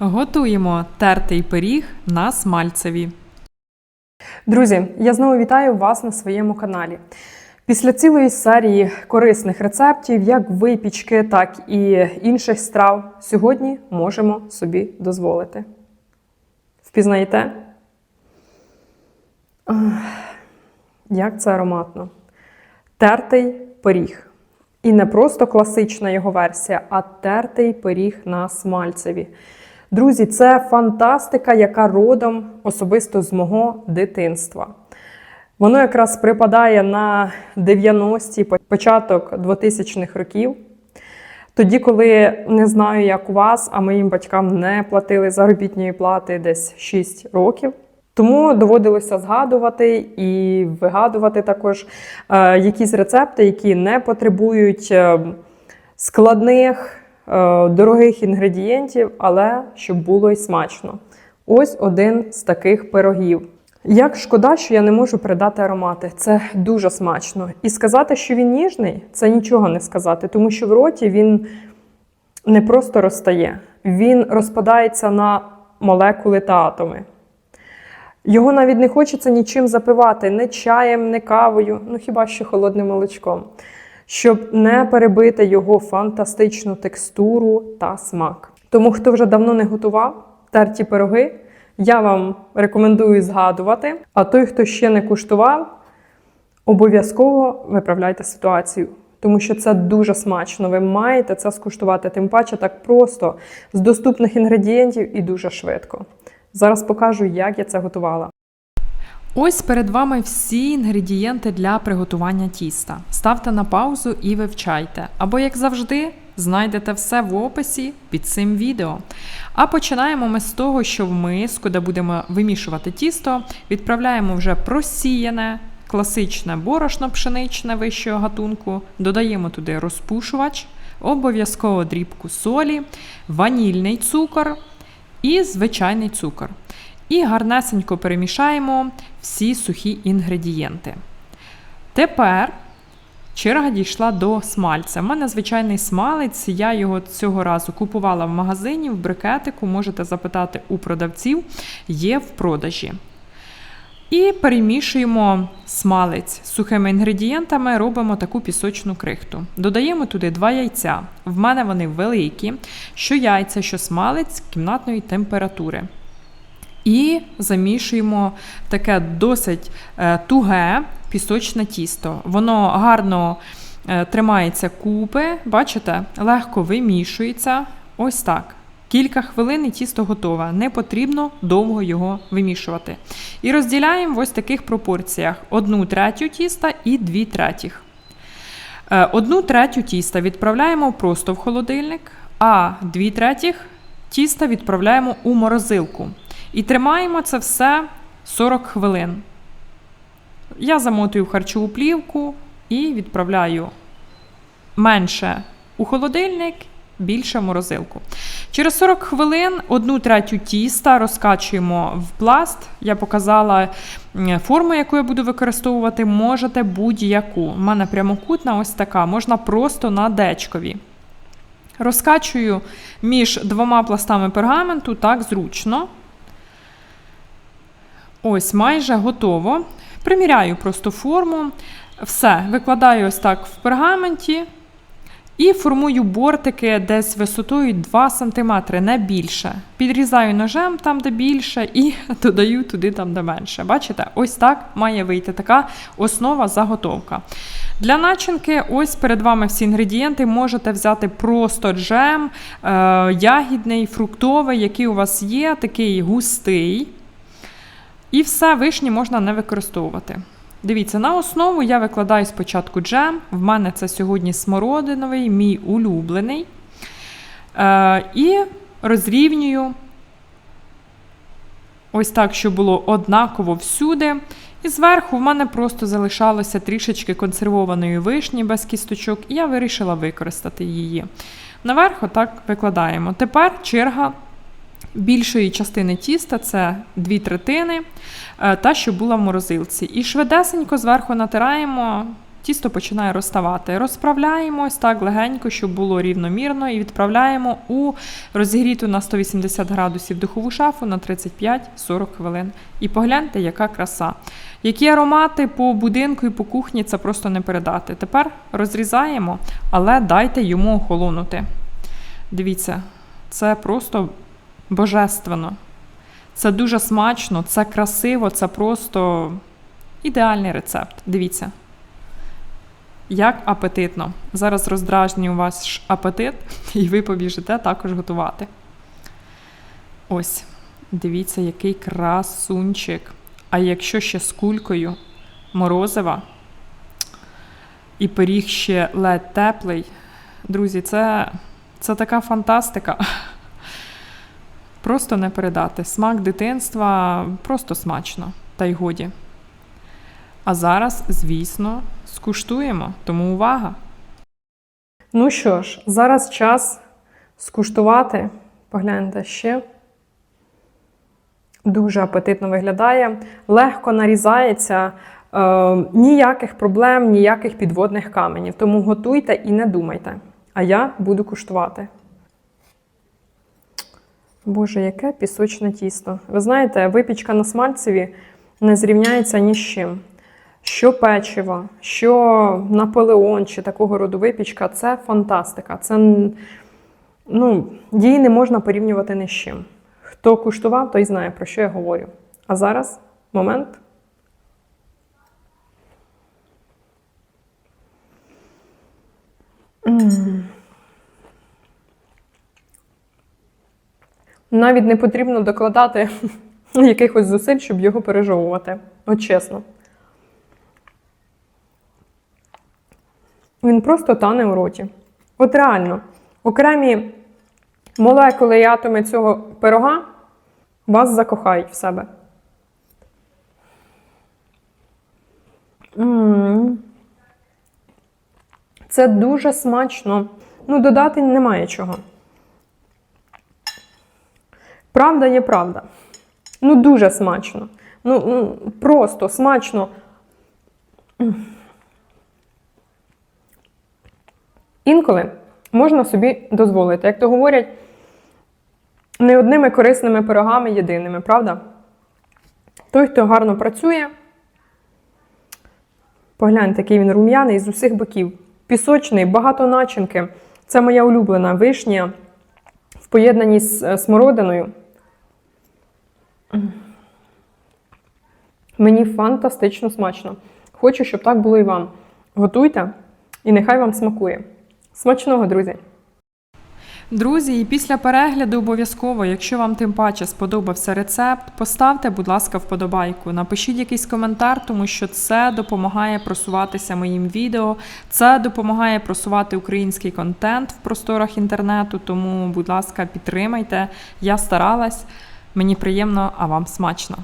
Готуємо тертий пиріг на смальцеві. Друзі, я знову вітаю вас на своєму каналі. Після цілої серії корисних рецептів, як випічки, так і інших страв, сьогодні можемо собі дозволити. Впізнаєте? Як це ароматно. Тертий пиріг. І не просто класична його версія, а тертий пиріг на смальцеві. Друзі, це фантастика, яка родом особисто з мого дитинства. Воно якраз припадає на 90-ті, початок 2000-х років. Тоді, коли не знаю, як у вас, а моїм батькам не платили заробітної плати десь 6 років. Тому доводилося згадувати і вигадувати також е, якісь рецепти, які не потребують е, складних, дорогих інгредієнтів, але щоб було й смачно. Ось один з таких пирогів. Як шкода, що я не можу передати аромати. Це дуже смачно. І сказати, що він ніжний, це нічого не сказати, тому що в роті він не просто розтає, він розпадається на молекули та атоми. Його навіть не хочеться нічим запивати, не чаєм, не кавою, ну хіба що холодним молочком, щоб не перебити його фантастичну текстуру та смак. Тому, хто вже давно не готував терті пироги, я вам рекомендую згадувати. А той, хто ще не куштував, обов'язково виправляйте ситуацію. Тому що це дуже смачно. Ви маєте це скуштувати, тим паче так просто, з доступних інгредієнтів і дуже швидко. Зараз покажу, як я це готувала. Ось перед вами всі інгредієнти для приготування тіста. Ставте на паузу і вивчайте. Або, як завжди, знайдете все в описі під цим відео. А починаємо ми з того, що в миску, де будемо вимішувати тісто, відправляємо вже просіяне. Класичне борошно пшеничне вищого гатунку, додаємо туди розпушувач, обов'язково дрібку солі, ванільний цукор і звичайний цукор. І гарнесенько перемішаємо всі сухі інгредієнти. Tепер черга дійшла до смальця. У мене звичайний смалець, я його цього разу купувала в магазині, в брикетику, можете запитати у продавців, є в продажі. І перемішуємо смалець сухими інгредієнтами, робимо таку пісочну крихту. Додаємо туди два яйця. В мене вони великі, що яйця, що смалець кімнатної температури. І замішуємо таке досить е, туге пісочне тісто. Воно гарно е, тримається купи, бачите, легко вимішується. Ось так. Кілька хвилин і тісто готове. Не потрібно довго його вимішувати. І розділяємо в ось таких пропорціях: одну третю тіста і дві третіх. Е, Одну третю тіста відправляємо просто в холодильник, а дві третіх тіста відправляємо у морозилку. І тримаємо це все 40 хвилин. Я замотую харчову плівку і відправляю менше у холодильник, більше в морозилку. Через 40 хвилин одну третю тіста розкачуємо в пласт. Я показала форму, яку я буду використовувати. Можете будь-яку. У мене прямокутна ось така, можна просто на дечкові. Розкачую між двома пластами пергаменту так зручно. Ось, майже готово. Приміряю просто форму. Все, викладаю ось так в пергаменті і формую бортики десь висотою 2 см, не більше. Підрізаю ножем там, де більше, і додаю туди, там, де менше. Бачите, ось так має вийти така основа заготовка. Для начинки, ось перед вами всі інгредієнти. Можете взяти просто джем, е, ягідний, фруктовий, який у вас є, такий густий. І все, вишні можна не використовувати. Дивіться, на основу я викладаю спочатку джем. В мене це сьогодні смородиновий, мій улюблений. Е, і розрівнюю ось так, щоб було однаково всюди. І зверху в мене просто залишалося трішечки консервованої вишні без кісточок, і я вирішила використати її. Наверх отак викладаємо. Тепер черга більшої частини тіста це дві третини, е, та що була в морозилці. І швидесенько зверху натираємо тісто починає розставати. Розправляємось так легенько, щоб було рівномірно, і відправляємо у розігріту на 180 градусів духову шафу на 35-40 хвилин. І погляньте, яка краса. Які аромати по будинку і по кухні це просто не передати. Тепер розрізаємо, але дайте йому охолонути. Дивіться, це просто божественно. Це дуже смачно, це красиво, це просто ідеальний рецепт. Дивіться. Як апетитно. Зараз роздражнюю ваш апетит, і ви побіжите також готувати. Ось, дивіться, який красунчик. А якщо ще з кулькою морозива і пиріг ще ледь теплий, друзі, це, це така фантастика. Просто не передати. Смак дитинства просто смачно, та й годі. А зараз, звісно, скуштуємо, тому увага! Ну що ж, зараз час скуштувати. Погляньте ще. Дуже апетитно виглядає, легко нарізається, е, ніяких проблем, ніяких підводних каменів. Тому готуйте і не думайте. А я буду куштувати. Боже, яке пісочне тісто. Ви знаєте, випічка на смальцеві не зрівняється ні з чим. Що печиво, що Наполеон чи такого роду випічка це фантастика. Це ну, її не можна порівнювати ні з чим. Хто куштував, той знає, про що я говорю. А зараз момент. М. Навіть не потрібно докладати якихось зусиль, щоб його пережовувати. От чесно. Він просто тане у роті. От реально, окремі молекули і атоми цього пирога вас закохають в себе. Це дуже смачно. Ну, додати немає чого. Правда є правда. Ну, дуже смачно. Ну, ну просто смачно. Інколи можна собі дозволити, як то говорять, не одними корисними пирогами єдиними, правда? Той, хто гарно працює, погляньте, який він рум'яний з усіх боків. Пісочний, багато начинки. Це моя улюблена вишня в поєднанні з е, смородиною. Мені фантастично смачно. Хочу, щоб так було і вам. Готуйте, і нехай вам смакує. Смачного, друзі! Друзі, і після перегляду обов'язково, якщо вам тим паче сподобався рецепт, поставте, будь ласка, вподобайку. Напишіть якийсь коментар, тому що це допомагає просуватися моїм відео, це допомагає просувати український контент в просторах інтернету. Тому, будь ласка, підтримайте. Я старалась, мені приємно, а вам смачно.